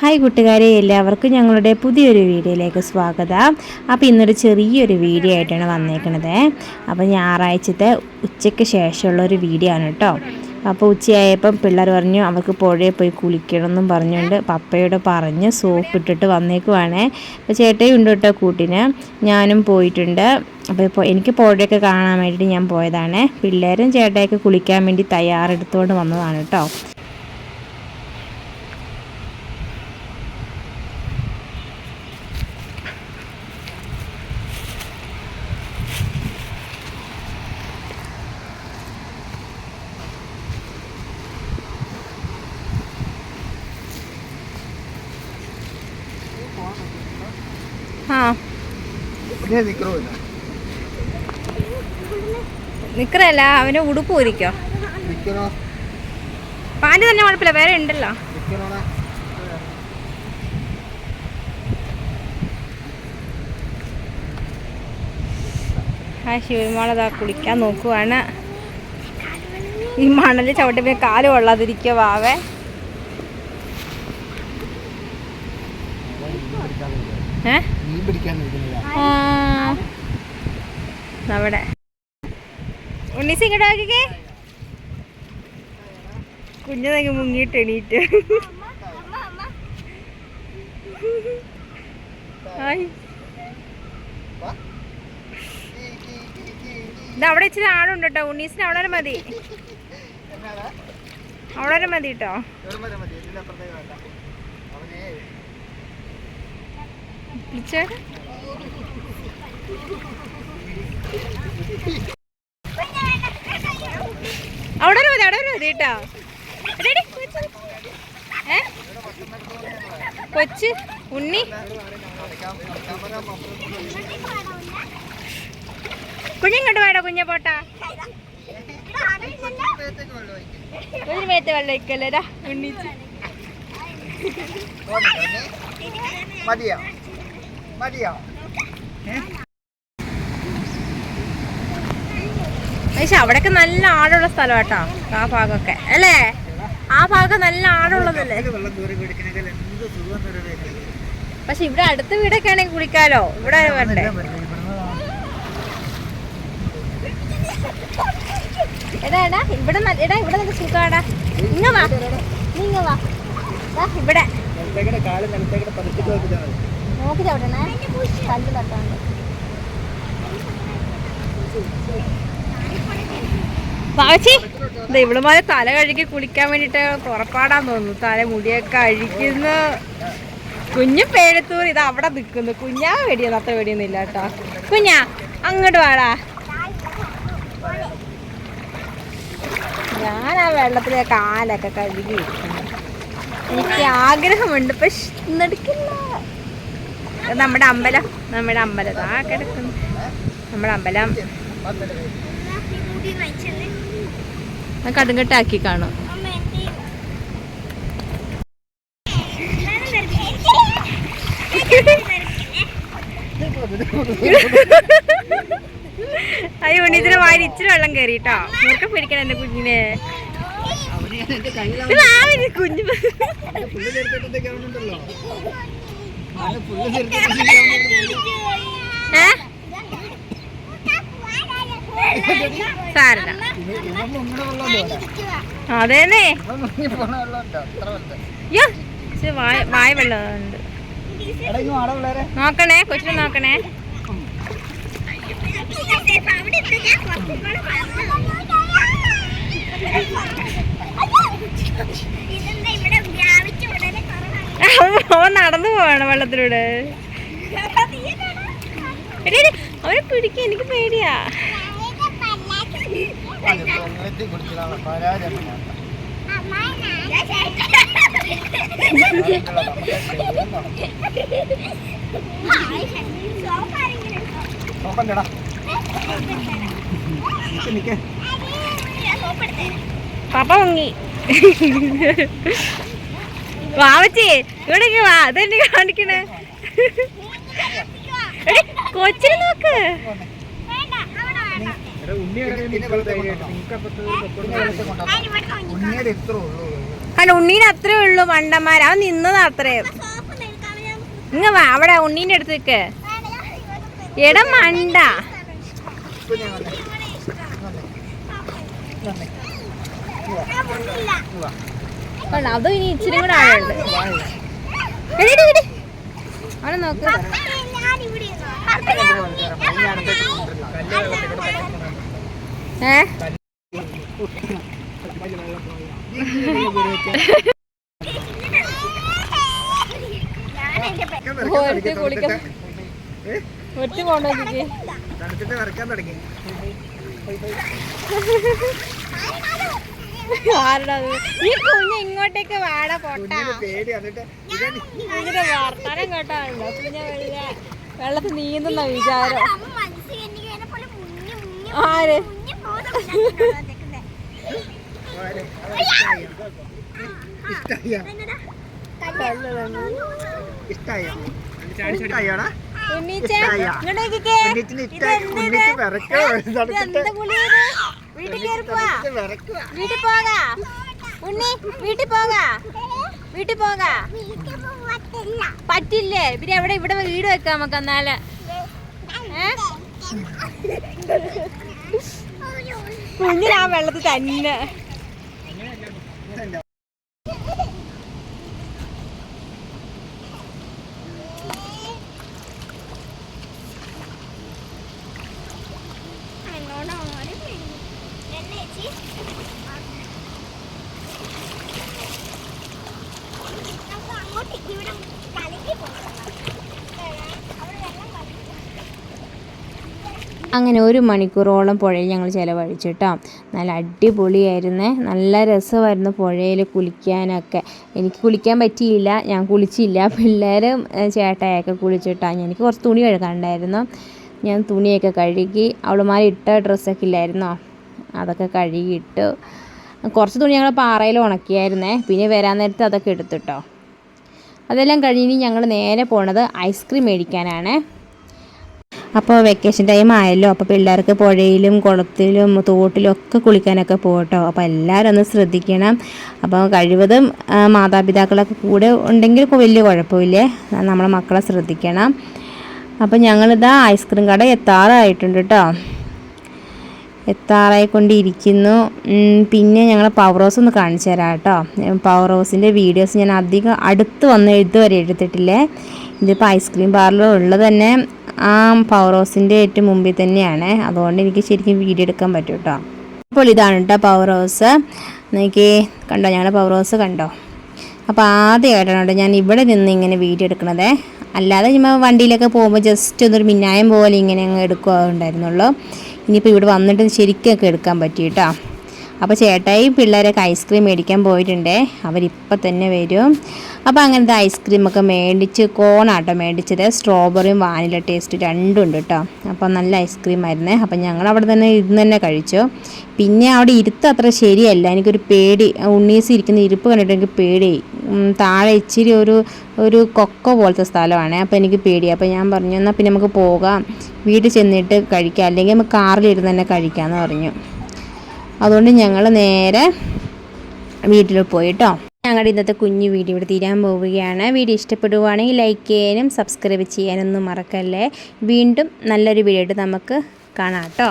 Hi കൂട്ടുകാരെ. എല്ലാവർക്കും ഞങ്ങളുടെ പുതിയൊരു വീഡിയോയിലേക്ക് സ്വാഗതം. അപ്പോൾ ഇന്നൊരു ചെറിയൊരു വീഡിയോ ആയിട്ടാണ് വന്നേക്കണത്. അപ്പോൾ ഞായറാഴ്ചത്തെ ഉച്ചയ്ക്ക് ശേഷമുള്ള ഒരു വീഡിയോ ആണ് കേട്ടോ അപ്പോൾ ഉച്ചയായപ്പം പിള്ളേർ പറഞ്ഞു അവർക്ക് പുഴയിൽ പോയി കുളിക്കണം എന്നും പറഞ്ഞുകൊണ്ട് പപ്പയോട് പറഞ്ഞ് സോപ്പ് ഇട്ടിട്ട് വന്നേക്കുവാണേ. അപ്പോൾ ചേട്ടയും ഉണ്ട് കേട്ടോ കൂട്ടിന്. ഞാനും പോയിട്ടുണ്ട്. അപ്പോൾ ഇപ്പോൾ എനിക്ക് പുഴയൊക്കെ കാണാൻ വേണ്ടിയിട്ട് ഞാൻ പോയതാണ്. പിള്ളേരും ചേട്ടയൊക്കെ കുളിക്കാൻ വേണ്ടി തയ്യാറെടുത്തുകൊണ്ട് വന്നതാണ് കേട്ടോ നിക്കറല്ല അവന് ഉടുപ്പ് ഊരിക്കോ. പാന്റ് തന്നെ കുഴപ്പമില്ല വേറെ ഉണ്ടല്ലോ. ആ ശിവമോളതാ കുളിക്കാൻ നോക്കുവാണ്. ഈ മണൽ ചവിട്ടി പിന്നെ കാൽ കൊള്ളാതിരിക്കുക വാവേ. ഏ? മീൻ പിടിക്കാൻ. അവിടെ. ഉണ്ണീസ് ഇങ്ങോട്ട് നോക്കിക്കേ. കുഞ്ഞതങ്ങ് മുങ്ങിയിട്ട് എണീറ്റ്. അവിടെ ഇച്ചിരി ആളുണ്ട് കേട്ടോ ഉണ്ണീസിന് അവിടെ മതി. അവിടെ മതി കേട്ടോ എവിടെ വരെ മതി ഇതിലപ്പുറത്തേക്ക് വേണ്ട അവനെ വിളിച്ചേ അവിടെ ഒരു മതി അവിടെ ഒരു മതി കേട്ടോ. ഏ? കൊച്ച് ഉണ്ണി. കുഞ്ഞിങ്ങോട്ട് വേടോ കുഞ്ഞ പോട്ടാ. ഒരു മേത്ത് വെള്ളം ഇക്കല്ലേടാ ഉണ്ണിച്ച്. മതിയോ? മതിയോ? പക്ഷെ അവിടെയൊക്കെ നല്ല ആഴമുള്ള സ്ഥലം കേട്ടോ ആ ഭാഗമൊക്കെ. അല്ലേ? ആ ഭാഗം നല്ല ആഴമുള്ളതല്ലേ? പക്ഷെ ഇവിടെ അടുത്ത വീടൊക്കെ ആണെങ്കിൽ കുളിക്കാലോ ഇവിടെ വേണ്ടേ എടാ എടാ ഇവിടെ എടാ ഇവിടെ നല്ല സുഖാടാ. ഇങ്ങ വാ. ഇങ്ങ വാ. ഇവിടെ. കാൽ നിലത്തേക്കിടെ പതുക്കിട്ട് വെച്ചാൽ മതി. നോക്കി ചവിടണേ കല്ല് തട്ടാണ്ട്. ഇത് ഇവളുമാരെ തല കഴുകി കുളിക്കാൻ വേണ്ടിട്ട് പുറപ്പാടാൻ തോന്നുന്നു. തല മുടിയൊക്കെ അഴിക്കുന്ന. കുഞ്ഞു പേരത്തൂർ ഇത് അവിടെ നിൽക്കുന്നു കുഞ്ഞാ വെടിയൊന്നും അത്ര വെടിയൊന്നും ഇല്ല കേട്ടോ. കുഞ്ഞാ അങ്ങോട്ട് വാടാ. ഞാൻ ആ വെള്ളത്തിലെ കാലൊക്കെ കഴുകി. എനിക്ക് ആഗ്രഹമുണ്ട് പക്ഷെ നടക്കില്ല നമ്മുടെ അമ്പലം നമ്മുടെ അമ്പലം. ആ കിടക്കുന്നു. നമ്മുടെ അമ്പലം. കടുങ്കട്ടാക്കി കാണും. അയ്യോ ഇതിന് വാരി ഇച്ചിരി വെള്ളം കയറിട്ടോ മുറുക്കെ പിടിക്കണം എന്റെ കുഞ്ഞിനെ. കുഞ്ഞു. സാരല്ല? അതേന്നേ. വായ വായ വെള്ളമുണ്ട് നോക്കണേ ഇങ്ങ് വാടാ പിള്ളേരെ. നോക്കണേ Thank നോക്കണേ. അവൻ നടന്നു പോവാണ് വെള്ളത്തിലൂടെ. അവരെ പിടിക്ക അവനെ പിടിക്കാൻ എനിക്ക് പേടിയാ. നോക്കണ്ടടാ. പപ്പ മുങ്ങി വാവച്ചി ഇവിടേക്ക് വാ. അതെന്നെ കാണിക്കണേ. കൊച്ചിനെ നോക്ക്. അല്ല ഉണ്ണീനെ അത്രേ ഉള്ളൂ മണ്ടന്മാർ അവൻ നിന്നതാ അത്രയും ഇങ്ങ വാ അവിടെ ഉണ്ണീന്റെ അടുത്തേക്ക് എട മണ്ട. ഇപ്പൊ കണ്ട? അതും ഇനി ഇച്ചിരി കൂടെ ആളുണ്ട് അവിടെ നോക്ക്. ഏ? ഒരുത്തി കുളിക്കാൻ? ഒരുത്തി കൊണ്ടുവന്നിക്ക് തണുത്തിട്ട് വരയ്ക്കാൻ തുടങ്ങി. ആരുടെ? ഈ കുഞ്ഞ് ഇങ്ങോട്ടേക്ക് വാട പൊട്ടാ. വർത്താനം കേട്ടാണല്ലോ കുഞ്ഞ വെള്ള വെള്ളത്തിൽ നീന്തുന്ന വിചാരം. ആര്? ഇഷ്ടായോ? ഇഷ്ടായോടാ? ഉണ്ണീച്ചേ ഇങ്ങോട്ടേക്ക്. വീട്ടിൽ കയറി പോവാ. വീട്ടിൽ പോക. ഉണ്ണി വീട്ടിൽ പോക. വീട്ടിൽ പോക. പറ്റില്ലേ? പിന്നെ എവിടെ ഇവിടെ വീട് വെക്കാം നമുക്ക് എന്നാൽ? കുഞ്ഞിനാ വെള്ളത്തിൽ തന്നെ. അങ്ങനെ ഒരു മണിക്കൂറോളം പുഴയിൽ ഞങ്ങൾ ചിലവഴിച്ചിട്ടോ. നല്ല അടിപൊളിയായിരുന്നേ. നല്ല രസമായിരുന്നു പുഴയിൽ കുളിക്കാനൊക്കെ. എനിക്ക് കുളിക്കാൻ പറ്റിയില്ല. ഞാൻ കുളിച്ചില്ല. പിള്ളേരും ചേട്ടയൊക്കെ കുളിച്ചിട്ടാ. എനിക്ക് കുറച്ച് തുണി കഴുകാനുണ്ടായിരുന്നു. ഞാൻ തുണിയൊക്കെ കഴുകി അവളുമാർ ഇട്ട ഡ്രസ്സൊക്കെ ഇല്ലായിരുന്നോ? അതൊക്കെ കഴുകിയിട്ട്. കുറച്ച് തുണി ഞങ്ങൾ പാറയിൽ ഉണക്കിയായിരുന്നേ. പിന്നെ വരാൻ നേരത്ത് അതൊക്കെ എടുത്തിട്ടോ. അതെല്ലാം കഴിഞ്ഞ് ഞങ്ങൾ നേരെ പോണത് ഐസ്ക്രീം മേടിക്കാനാണ്. അപ്പോൾ വെക്കേഷൻ ടൈം ആയല്ലോ. അപ്പോൾ പിള്ളേർക്ക് പുഴയിലും കുളത്തിലും തോട്ടിലും ഒക്കെ കുളിക്കാനൊക്കെ പോകട്ടോ. അപ്പോൾ എല്ലാവരും ഒന്ന് ശ്രദ്ധിക്കണം. അപ്പോൾ കഴിവതും മാതാപിതാക്കളൊക്കെ കൂടെ ഉണ്ടെങ്കിൽ വലിയ കുഴപ്പമില്ലേ? നമ്മളെ മക്കളെ ശ്രദ്ധിക്കണം. അപ്പോൾ ഞങ്ങളിതാ ഐസ്ക്രീം കട എത്താറായിട്ടുണ്ട് കേട്ടോ എത്താറായിക്കൊണ്ടിരിക്കുന്നു. പിന്നെ ഞങ്ങൾ പവർ ഹൗസ് ഒന്ന് കാണിച്ചു തരാം കേട്ടോ പവർ ഹൗസിന്റെ വീഡിയോസ് ഞാൻ അധികം അടുത്ത് വന്ന് ഇതുവരെ എടുത്തിട്ടില്ലേ? ഇതിപ്പോൾ ഐസ്ക്രീം പാർലർ ഉള്ളത് തന്നെ ആ പവർ ഹൗസിന്റെ ഏറ്റവും മുമ്പിൽ തന്നെയാണ്. അതുകൊണ്ട് എനിക്ക് ശരിക്കും വീഡിയോ എടുക്കാൻ പറ്റും കേട്ടോ അപ്പോൾ ഇതാണ് കേട്ടോ പവർ ഹൗസ് എനിക്ക് കണ്ടോ ഞങ്ങളുടെ പവർ ഹൗസ് കണ്ടോ? അപ്പോൾ ആദ്യമായിട്ടാണ് കേട്ടോ ഞാൻ ഇവിടെ നിന്ന് ഇങ്ങനെ വീഡിയോ എടുക്കണത്. അല്ലാതെ ഞാൻ വണ്ടിയിലൊക്കെ പോകുമ്പോൾ ജസ്റ്റ് ഒന്നൊരു മിന്നായം പോലെ ഇങ്ങനെ അങ്ങ് എടുക്കുക ഉണ്ടായിരുന്നുള്ളൂ. ഇനിയിപ്പോൾ ഇവിടെ വന്നിട്ട് ശരിക്കൊക്കെ എടുക്കാൻ പറ്റി കേട്ടോ അപ്പോൾ ചേട്ടായി പിള്ളേരൊക്കെ ഐസ്ക്രീം മേടിക്കാൻ പോയിട്ടുണ്ടേ. അവരിപ്പം തന്നെ വരും. അപ്പോൾ അങ്ങനത്തെ ഐസ്ക്രീമൊക്കെ മേടിച്ച് കോണാട്ടോ മേടിച്ചത്. സ്ട്രോബെറിയും വാനില ടേസ്റ്റ് രണ്ടും ഉണ്ട് കേട്ടോ അപ്പോൾ നല്ല ഐസ്ക്രീം ആയിരുന്നു. അപ്പോൾ ഞങ്ങൾ അവിടെ തന്നെ ഇരുന്ന് തന്നെ കഴിച്ചു. പിന്നെ അവിടെ ഇരുത്ത് അത്ര ശരിയല്ല. എനിക്കൊരു പേടി. ഉണ്ണീസ് ഇരിക്കുന്ന ഇരിപ്പ് കണ്ടിട്ട് എനിക്ക് പേടിയായി താഴെ ഇച്ചിരി ഒരു ഒരു കൊക്ക പോലത്തെ സ്ഥലമാണ്. അപ്പോൾ എനിക്ക് പേടി. അപ്പോൾ ഞാൻ പറഞ്ഞു എന്നാൽ പിന്നെ നമുക്ക് പോകാം. വീട്ടിൽ ചെന്നിട്ട് കഴിക്കാം. അല്ലെങ്കിൽ നമുക്ക് കാറിലിരുന്ന് തന്നെ കഴിക്കാമെന്ന് പറഞ്ഞു. അതുകൊണ്ട് ഞങ്ങൾ നേരെ വീട്ടിൽ പോയി കേട്ടോ ഞങ്ങളുടെ ഇന്നത്തെ കുഞ്ഞു വീഡിയോ ഇവിടെ തീരാൻ പോവുകയാണ്. വീഡിയോ ഇഷ്ടപ്പെടുവാണെങ്കിൽ ലൈക്ക് ചെയ്യാനും സബ്സ്ക്രൈബ് ചെയ്യാനൊന്നും മറക്കല്ലേ. വീണ്ടും നല്ലൊരു വീഡിയോ നമുക്ക് കാണാം കേട്ടോ.